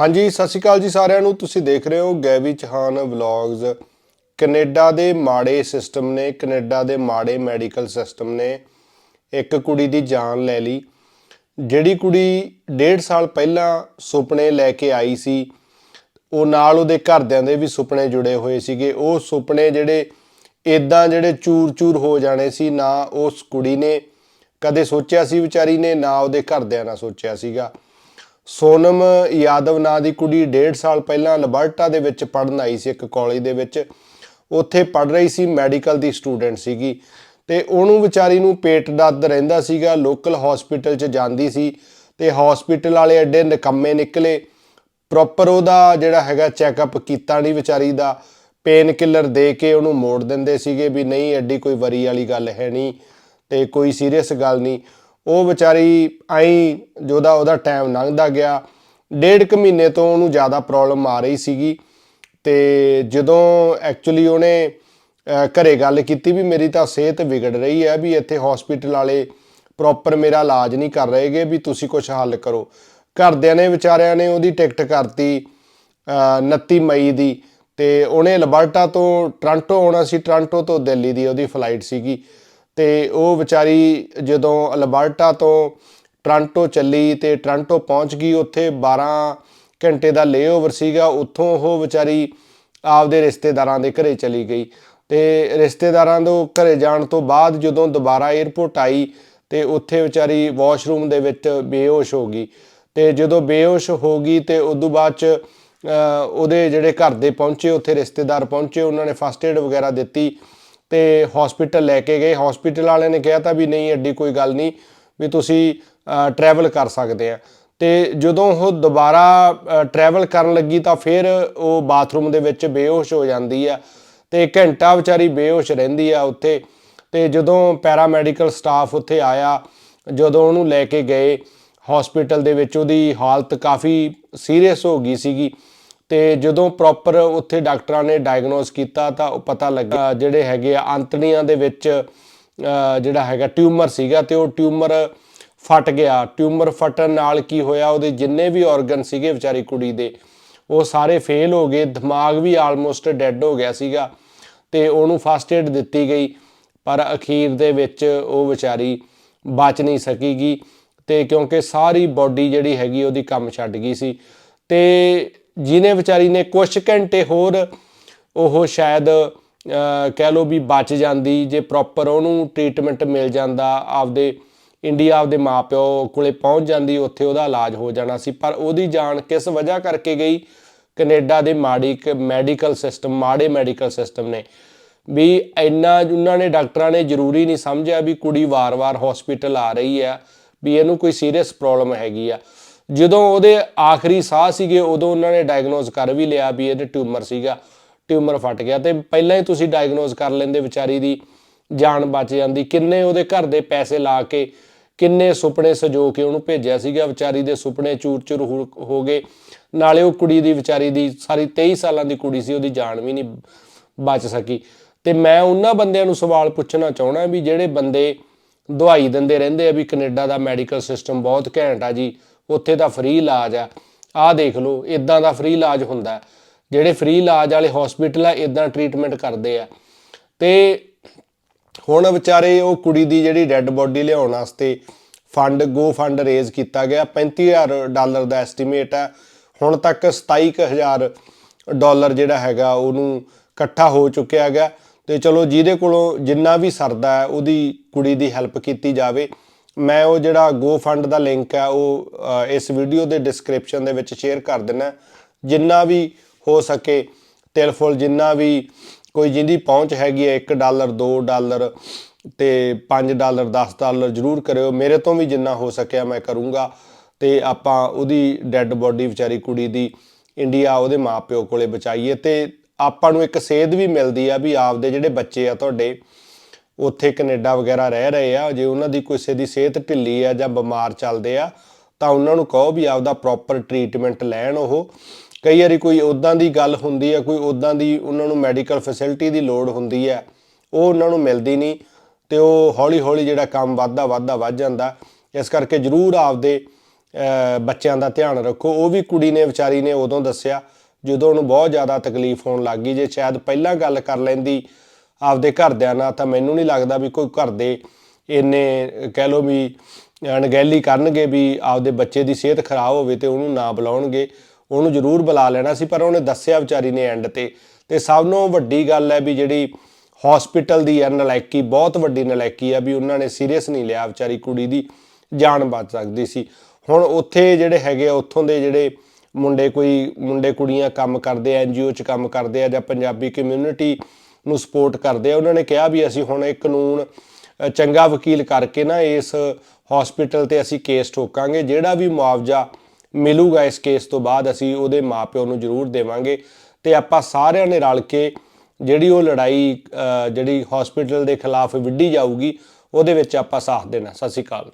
ਹਾਂਜੀ, ਸਤਿ ਸ਼੍ਰੀ ਅਕਾਲ ਜੀ ਸਾਰਿਆਂ ਨੂੰ। ਤੁਸੀਂ ਦੇਖ ਰਹੇ ਹੋ ਗੈਵੀ ਚਹਾਨ ਵਲੌਗਸ ਕੈਨੇਡਾ ਦੇ ਮਾੜੇ ਸਿਸਟਮ ਨੇ, ਕੈਨੇਡਾ ਦੇ ਮਾੜੇ ਮੈਡੀਕਲ ਸਿਸਟਮ ਨੇ ਇੱਕ ਕੁੜੀ ਦੀ ਜਾਨ ਲੈ ਲਈ। ਜਿਹੜੀ ਕੁੜੀ ਡੇਢ ਸਾਲ ਪਹਿਲਾਂ ਸੁਪਨੇ ਲੈ ਕੇ ਆਈ ਸੀ, ਉਹ ਨਾਲ ਉਹਦੇ ਘਰਦਿਆਂ ਦੇ ਵੀ ਸੁਪਨੇ ਜੁੜੇ ਹੋਏ ਸੀਗੇ। ਉਹ ਸੁਪਨੇ ਜਿਹੜੇ ਇਦਾਂ ਜਿਹੜੇ ਚੂਰ-ਚੂਰ ਹੋ ਜਾਣੇ ਸੀ, ਨਾ ਉਸ ਕੁੜੀ ਨੇ ਕਦੇ ਸੋਚਿਆ ਸੀ ਵਿਚਾਰੀ ਨੇ, ਨਾ ਉਹਦੇ ਘਰਦਿਆਂ ਨੇ ਸੋਚਿਆ ਸੀਗਾ। ਸੋਨਮ ਯਾਦਵ ਨਾਂ ਦੀ ਕੁੜੀ ਡੇਢ ਸਾਲ ਪਹਿਲਾਂ ਲਬਰਟਾ ਦੇ ਵਿੱਚ ਪੜਨ ਆਈ ਸੀ ਇੱਕ ਕਾਲਜ ਦੇ ਵਿੱਚ। ਉੱਥੇ ਪੜ ਰਹੀ ਸੀ ਮੈਡੀਕਲ ਦੀ ਸਟੂਡੈਂਟ ਸੀਗੀ ਤੇ ਉਹਨੂੰ ਵਿਚਾਰੀ ਨੂੰ ਪੇਟ ਦਰਦ ਰਹਿੰਦਾ ਸੀਗਾ ਲੋਕਲ ਹਸਪੀਟਲ 'ਚ ਜਾਂਦੀ ਸੀ ਤੇ ਹਸਪੀਟਲ ਵਾਲੇ ਐਡੇ ਨਿਕੰਮੇ ਨਿਕਲੇ। ਪ੍ਰੋਪਰ ਉਹਦਾ ਜਿਹੜਾ ਹੈਗਾ ਚੈੱਕਅਪ ਕੀਤਾ ਨਹੀਂ ਵਿਚਾਰੀ ਦਾ। ਪੇਨ ਕਿਲਰ ਦੇ ਕੇ ਉਹਨੂੰ ਮੋੜ ਦਿੰਦੇ ਸੀਗੇ ਵੀ ਨਹੀਂ, ਐਡੀ ਕੋਈ ਵਰੀ ਵਾਲੀ ਗੱਲ ਹੈ ਨਹੀਂ ਤੇ ਕੋਈ ਸੀਰੀਅਸ ਗੱਲ ਨਹੀਂ ਉਹ ਵਿਚਾਰੀ ਆਈ ਜਿਹਦਾ ਉਹਦਾ ਟਾਈਮ ਲੰਘਦਾ ਗਿਆ। ਡੇਢ ਕੁ ਮਹੀਨੇ ਤੋਂ ਉਹਨੂੰ ਜ਼ਿਆਦਾ ਪ੍ਰੋਬਲਮ ਆ ਰਹੀ ਸੀਗੀ ਤੇ ਜਦੋਂ ਐਕਚੁਅਲੀ ਉਹਨੇ ਅਹ, ਘਰੇ ਗੱਲ ਕੀਤੀ ਵੀ ਮੇਰੀ ਤਾਂ ਸਿਹਤ ਵਿਗੜ ਰਹੀ ਹੈ ਵੀ ਇੱਥੇ ਹਸਪੀਟਲ ਵਾਲੇ ਪ੍ਰੋਪਰ ਮੇਰਾ ਇਲਾਜ ਨਹੀਂ ਕਰ ਰਹੇਗੇ ਵੀ ਤੁਸੀਂ ਕੁਝ ਹੱਲ ਕਰੋ। ਘਰਦਿਆਂ ਨੇ ਵਿਚਾਰਿਆਂ ਨੇ ਉਹਦੀ ਟਿਕਟ ਕਰਤੀ ਅਹ, 29 ਮਈ ਦੀ ਤੇ ਉਹਨੇ ਲਬਰਟਾ ਤੋਂ ਟ੍ਰਾਂਟੋ ਆਉਣਾ ਸੀ। ਟ੍ਰਾਂਟੋ ਤੋਂ ਦਿੱਲੀ ਦੀ ਉਹਦੀ ਫਲਾਈਟ ਸੀਗੀ। ਤੇ ਉਹ ਵਿਚਾਰੀ ਜਦੋਂ ਅਲਬਰਟਾ ਤੋਂ ਟ੍ਰਾਂਟੋ ਚੱਲੀ ਤੇ ਟ੍ਰਾਂਟੋ ਪਹੁੰਚ ਗਈ, ਉੱਥੇ 12 ਘੰਟੇ ਦਾ ਲੇਓਵਰ ਸੀਗਾ, ਉੱਥੋਂ ਉਹ ਵਿਚਾਰੀ ਆਪਦੇ ਰਿਸ਼ਤੇਦਾਰਾਂ ਦੇ ਘਰੇ ਚਲੀ ਗਈ ਤੇ ਰਿਸ਼ਤੇਦਾਰਾਂ ਤੋਂ ਘਰੇ ਜਾਣ ਤੋਂ ਬਾਅਦ ਜਦੋਂ ਦੁਬਾਰਾ 에ਅਰਪੋਰਟ ਆਈ ਤੇ ਉੱਥੇ ਵਿਚਾਰੀ ਵਾਸ਼ਰੂਮ ਦੇ ਵਿੱਚ ਬੇਹੋਸ਼ ਹੋ ਗਈ ਤੇ ਜਦੋਂ ਬੇਹੋਸ਼ ਹੋ ਗਈ ਤੇ ਉਦੋਂ ਬਾਅਦ ਚ ਉਹਦੇ ਜਿਹੜੇ ਘਰ ਦੇ ਪਹੁੰਚੇ, ਉੱਥੇ ਰਿਸ਼ਤੇਦਾਰ ਪਹੁੰਚੇ, ਉਹਨਾਂ ਨੇ ਫਸਟ ਏਡ ਵਗੈਰਾ ਦਿੱਤੀ ਤੇ ਹਸਪੀਟਲ ਲੈ ਕੇ ਗਏ। ਹਸਪੀਟਲ ਵਾਲਿਆਂ ਨੇ ਕਿਹਾ ਤਾਂ ਵੀ ਨਹੀਂ, ਐਡੀ ਕੋਈ ਗੱਲ ਨਹੀਂ ਵੀ ਤੁਸੀਂ ਟਰੈਵਲ ਕਰ ਸਕਦੇ ਆ। ਤੇ ਜਦੋਂ ਉਹ ਦੁਬਾਰਾ ਟਰੈਵਲ ਕਰਨ ਲੱਗੀ ਤਾਂ ਫਿਰ ਉਹ ਬਾਥਰੂਮ ਦੇ ਵਿੱਚ ਬੇਹੋਸ਼ ਹੋ ਜਾਂਦੀ ਆ ਤੇ ਘੰਟਾ ਵਿਚਾਰੀ ਬੇਹੋਸ਼ ਰਹਿੰਦੀ ਆ ਉੱਥੇ। ਤੇ ਜਦੋਂ ਪੈਰਾਮੈਡੀਕਲ ਸਟਾਫ ਉੱਥੇ ਆਇਆ, ਜਦੋਂ ਉਹਨੂੰ ਲੈ ਕੇ ਗਏ ਹਸਪੀਟਲ ਦੇ ਵਿੱਚ ਉਹਦੀ ਹਾਲਤ ਕਾਫੀ ਸੀਰੀਅਸ ਹੋ ਗਈ ਸੀਗੀ। ਤੇ ਜਦੋਂ ਪ੍ਰੋਪਰ ਉੱਥੇ ਡਾਕਟਰਾਂ ਨੇ ਡਾਇਗਨੋਸ ਕੀਤਾ ਤਾਂ ਉਹ ਪਤਾ ਲੱਗਾ ਜਿਹੜੇ ਹੈਗੇ ਆ ਅੰਤੜੀਆਂ ਦੇ ਵਿੱਚ ਜਿਹੜਾ ਹੈਗਾ ਟਿਊਮਰ ਸੀਗਾ ਤੇ ਉਹ ਟਿਊਮਰ ਫਟ ਗਿਆ। ਟਿਊਮਰ ਫਟਣ ਨਾਲ ਕੀ ਹੋਇਆ? ਉਹਦੇ ਜਿੰਨੇ ਵੀ ਆਰਗਨ ਸੀਗੇ ਵਿਚਾਰੀ ਕੁੜੀ ਦੇ, ਉਹ ਸਾਰੇ ਫੇਲ ਹੋ ਗਏ। ਦਿਮਾਗ ਵੀ ਆਲਮੋਸਟ ਡੈੱਡ ਹੋ ਗਿਆ ਸੀਗਾ ਤੇ ਉਹਨੂੰ ਫਸਟ ਏਡ ਦਿੱਤੀ ਗਈ। ਪਰ ਅਖੀਰ ਦੇ ਵਿੱਚ ਉਹ ਵਿਚਾਰੀ ਬਚ ਨਹੀਂ ਸਕੀਗੀ ਤੇ ਕਿਉਂਕਿ ਸਾਰੀ ਬਾਡੀ ਜਿਹੜੀ ਹੈਗੀ ਉਹਦੀ ਕੰਮ ਛੱਡ ਗਈ ਸੀ। ਤੇ ਜਿਹਨੇ ਵਿਚਾਰੀ ਨੇ ਕੁਝ ਘੰਟੇ ਹੋਰ ਉਹ ਸ਼ਾਇਦ ਕਹਿ ਲੋ ਵੀ ਬਚ ਜਾਂਦੀ, ਜੇ ਪ੍ਰੋਪਰ ਉਹਨੂੰ ਟ੍ਰੀਟਮੈਂਟ ਮਿਲ ਜਾਂਦਾ, ਆਪਦੇ ਇੰਡੀਆ ਆਪਦੇ ਮਾਪਿਓ ਕੋਲੇ ਪਹੁੰਚ ਜਾਂਦੀ, ਉੱਥੇ ਉਹਦਾ ਇਲਾਜ ਹੋ ਜਾਣਾ ਸੀ। ਪਰ ਉਹਦੀ ਜਾਨ ਕਿਸ ਵਜ੍ਹਾ ਕਰਕੇ ਗਈ? ਕੈਨੇਡਾ ਦੇ ਮਾੜੀ ਮੈਡੀਕਲ ਸਿਸਟਮ ਮਾੜੇ ਮੈਡੀਕਲ ਸਿਸਟਮ ਨੇ। ਵੀ ਇੰਨਾ, ਉਹਨਾਂ ਨੇ, ਡਾਕਟਰਾਂ ਨੇ ਜ਼ਰੂਰੀ ਨਹੀਂ ਸਮਝਿਆ ਵੀ ਕੁੜੀ ਵਾਰ-ਵਾਰ ਹਸਪੀਟਲ ਆ ਰਹੀ ਆ, ਵੀ ਇਹਨੂੰ ਕੋਈ ਸੀਰੀਅਸ ਪ੍ਰੋਬਲਮ ਹੈਗੀ ਆ। ਜਦੋਂ ਉਹਦੇ ਆਖਰੀ ਸਾਹ ਸੀਗੇ, ਉਦੋਂ ਉਹਨਾਂ ਨੇ ਡਾਇਗਨੋਸ ਕਰ ਵੀ ਲਿਆ ਵੀ ਇਹਦੇ ਟਿਊਮਰ ਸੀਗਾ ਟਿਊਮਰ ਫਟ ਗਿਆ ਤੇ ਪਹਿਲਾਂ ਹੀ ਤੁਸੀਂ ਡਾਇਗਨੋਸ ਕਰ ਲੈਂਦੇ ਵਿਚਾਰੀ ਦੀ, ਜਾਨ ਬਚ ਜਾਂਦੀ, ਕਿੰਨੇ ਉਹਦੇ ਘਰ ਦੇ ਪੈਸੇ ਲਾ ਕੇ, ਕਿੰਨੇ ਸੁਪਨੇ ਸਜੋ ਕੇ ਉਹਨੂੰ ਭੇਜਿਆ ਸੀਗਾ, ਵਿਚਾਰੀ ਦੇ ਸੁਪਨੇ ਚੂਰ-ਚੂਰ ਹੋ- ਗਏ, ਨਾਲੇ ਉਹ ਕੁੜੀ ਦੀ ਵਿਚਾਰੀ ਦੀ ਸਾਰੀ 23 ਸਾਲਾਂ ਦੀ ਕੁੜੀ ਸੀ, ਉਹਦੀ ਜਾਨ ਵੀ ਨਹੀਂ ਬਚ ਸਕੀ। ਤੇ ਮੈਂ ਉਹਨਾਂ ਬੰਦਿਆਂ ਨੂੰ ਸਵਾਲ ਪੁੱਛਣਾ ਚਾਹਣਾ ਵੀ ਜਿਹੜੇ ਬੰਦੇ ਦਵਾਈ ਦਿੰਦੇ ਰਹਿੰਦੇ ਆ ਵੀ ਕੈਨੇਡਾ ਦਾ ਮੈਡੀਕਲ ਸਿਸਟਮ ਬਹੁਤ ਘੈਂਟ ਆ ਜੀ ਉੱਥੇ ਦਾ ਫ੍ਰੀ ਇਲਾਜ ਆ। ਆਹ ਦੇਖ ਲਓ ਇਦਾਂ ਦਾ ਫ੍ਰੀ ਇਲਾਜ ਹੁੰਦਾ ਜਿਹੜੇ ਫ੍ਰੀ ਇਲਾਜ ਵਾਲੇ ਹਸਪੀਟਲ ਆ ਇਦਾਂ ਟ੍ਰੀਟਮੈਂਟ ਕਰਦੇ ਆ। ਤੇ ਹੁਣ ਵਿਚਾਰੇ ਉਹ ਕੁੜੀ ਦੀ ਜਿਹੜੀ ਡੈੱਡ ਬੋਡੀ ਲਿਆਉਣ ਵਾਸਤੇ ਫੰਡ ਗੋ ਫੰਡ ਰੇਜ਼ ਕੀਤਾ ਗਿਆ। 35000 ਡਾਲਰ ਦਾ ਐਸਟੀਮੇਟ ਹੈ ਹੁਣ ਤੱਕ 27000 ਡਾਲਰ ਜਿਹੜਾ ਹੈਗਾ, ਉਹਨੂੰ ਇਕੱਠਾ ਹੋ ਚੁੱਕਿਆ ਹੈਗਾ ਤੇ ਚਲੋ ਜਿਹਦੇ ਕੋਲੋਂ ਜਿੰਨਾ ਵੀ ਸਰਦਾ ਹੈ, ਉਹਦੀ ਕੁੜੀ ਦੀ ਹੈਲਪ ਕੀਤੀ ਜਾਵੇ। ਮੈਂ ਉਹ ਜਿਹੜਾ ਗੋ ਫੰਡ ਦਾ ਲਿੰਕ ਹੈ, ਉਹ ਇਸ ਵੀਡੀਓ ਦੇ ਡਿਸਕ੍ਰਿਪਸ਼ਨ ਦੇ ਵਿੱਚ ਸ਼ੇਅਰ ਕਰ ਦਿੰਨਾ ਜਿੰਨਾ ਵੀ ਹੋ ਸਕੇ ਤਿਲ ਫੁੱਲ, ਜਿੰਨਾ ਵੀ ਕੋਈ ਜਿੰਦੀ ਪਹੁੰਚ ਹੈਗੀ ਹੈ 1 ਡਾਲਰ 2 ਡਾਲਰ ਤੇ 5 ਡਾਲਰ 10 ਡਾਲਰ ਜ਼ਰੂਰ ਕਰਿਓ। ਮੇਰੇ ਤੋਂ ਵੀ ਜਿੰਨਾ ਹੋ ਸਕਿਆ ਮੈਂ ਕਰੂੰਗਾ ਤੇ ਆਪਾਂ ਉਹਦੀ ਡੈੱਡ ਬੋਡੀ ਵਿਚਾਰੀ ਕੁੜੀ ਦੀ ਇੰਡੀਆ ਉਹਦੇ ਮਾਪਿਓ ਕੋਲੇ ਬਚਾਈਏ ਤੇ ਆਪਾਂ ਨੂੰ ਇੱਕ ਸੇਧ ਵੀ ਮਿਲਦੀ ਆ ਵੀ ਆਪਦੇ ਜਿਹੜੇ ਬੱਚੇ ਆ ਤੁਹਾਡੇ ਉੱਥੇ ਕੈਨੇਡਾ ਵਗੈਰਾ ਰਹਿ ਰਹੇ ਆ, ਜੇ ਉਹਨਾਂ ਦੀ ਕਿਸੇ ਦੀ ਸਿਹਤ ਢਿੱਲੀ ਆ ਜਾਂ ਬਿਮਾਰ ਚੱਲਦੇ ਆ, ਤਾਂ ਉਹਨਾਂ ਨੂੰ ਕਹੋ ਵੀ ਆਪਦਾ ਪ੍ਰੋਪਰ ਟ੍ਰੀਟਮੈਂਟ ਲੈਣ ਉਹ। ਕਈ ਵਾਰੀ ਕੋਈ ਉਦਾਂ ਦੀ ਗੱਲ ਹੁੰਦੀ ਆ, ਕੋਈ ਉਦਾਂ ਦੀ ਉਹਨਾਂ ਨੂੰ ਮੈਡੀਕਲ ਫੈਸਿਲਿਟੀ ਦੀ ਲੋੜ ਹੁੰਦੀ ਆ, ਉਹ ਉਹਨਾਂ ਨੂੰ ਮਿਲਦੀ ਨਹੀਂ ਤੇ ਉਹ ਹੌਲੀ ਹੌਲੀ ਜਿਹੜਾ ਕੰਮ ਵੱਧਦਾ ਵੱਧਦਾ, ਵੱਧ ਜਾਂਦਾ। ਇਸ ਕਰਕੇ ਜਰੂਰ ਆਪਦੇ ਬੱਚਿਆਂ ਦਾ ਧਿਆਨ ਰੱਖੋ। ਉਹ ਵੀ ਕੁੜੀ ਨੇ, ਵਿਚਾਰੀ ਨੇ ਉਦੋਂ ਦੱਸਿਆ, ਜਦੋਂ ਉਹਨੂੰ ਬਹੁਤ ਜ਼ਿਆਦਾ ਤਕਲੀਫ ਹੋਣ ਲੱਗ ਗਈ, ਜੇ ਸ਼ਾਇਦ ਪਹਿਲਾਂ ਗੱਲ ਕਰ ਲੈਂਦੀ ਆਪਦੇ ਘਰਦਿਆਂ ਨਾਲ ਤਾਂ ਮੈਨੂੰ ਨਹੀਂ ਲੱਗਦਾ ਵੀ ਕੋਈ ਘਰ ਦੇ ਇੰਨੇ, ਕਹਿ ਲੋ ਵੀ, ਅਣਗਹਿਲੀ ਕਰਨਗੇ ਵੀ ਆਪਦੇ ਬੱਚੇ ਦੀ ਸਿਹਤ ਖਰਾਬ ਹੋਵੇ ਤੇ ਉਹਨੂੰ ਨਾ ਬੁਲਾਉਣਗੇ। ਉਹਨੂੰ ਜ਼ਰੂਰ ਬੁਲਾ ਲੈਣਾ ਸੀ, ਪਰ ਉਹਨੇ ਦੱਸਿਆ ਵਿਚਾਰੀ ਨੇ ਐਂਡ ਤੇ। ਤੇ ਸਭ ਤੋਂ ਵੱਡੀ ਗੱਲ ਹੈ ਵੀ ਜਿਹੜੀ ਹਸਪੀਟਲ ਦੀ ਹੈ ਨਲਾਇਕੀ, ਬਹੁਤ ਵੱਡੀ ਨਲਾਇਕੀ ਆ ਵੀ ਉਹਨਾਂ ਨੇ ਸੀਰੀਅਸ ਨਹੀਂ ਲਿਆ ਵਿਚਾਰੀ ਕੁੜੀ ਦੀ, ਜਾਨ ਬਚ ਸਕਦੀ ਸੀ। ਹੁਣ ਉੱਥੇ ਜਿਹੜੇ ਹੈਗੇ ਆ, ਉੱਥੋਂ ਦੇ ਜਿਹੜੇ ਮੁੰਡੇ ਕੋਈ, ਮੁੰਡੇ ਕੁੜੀਆਂ ਕੰਮ ਕਰਦੇ ਆ ਐਨਜੀਓ 'ਚ ਕੰਮ ਕਰਦੇ ਆ ਜਾਂ ਪੰਜਾਬੀ ਕਮਿਊਨਿਟੀ ਨੂੰ ਸਪੋਰਟ ਕਰਦੇ ਆ। ਉਹਨਾਂ ਨੇ ਕਿਹਾ ਵੀ ਅਸੀਂ ਹੁਣ ਇਹ ਕਾਨੂੰਨ ਚੰਗਾ ਵਕੀਲ ਕਰਕੇ ਨਾ ਇਸ ਹਸਪੀਟਲ ਤੇ ਅਸੀਂ ਕੇਸ ਠੋਕਾਂਗੇ। ਜਿਹੜਾ ਵੀ ਮੁਆਵਜ਼ਾ ਮਿਲੂਗਾ ਇਸ ਕੇਸ ਤੋਂ ਬਾਅਦ ਅਸੀਂ ਉਹਦੇ ਮਾਪਿਓ ਨੂੰ ਜ਼ਰੂਰ ਦੇਵਾਂਗੇ। ਤੇ ਆਪਾਂ ਸਾਰਿਆਂ ਨੇ ਰਲ ਕੇ ਜਿਹੜੀ ਉਹ ਲੜਾਈ ਜਿਹੜੀ ਹਸਪੀਟਲ ਦੇ ਖਿਲਾਫ ਵਿੱਢੀ ਜਾਊਗੀ, ਉਹਦੇ ਵਿੱਚ ਆਪਾਂ ਸਾਥ ਦੇਣਾ। ਸਤਿ ਸ਼੍ਰੀ ਅਕਾਲ।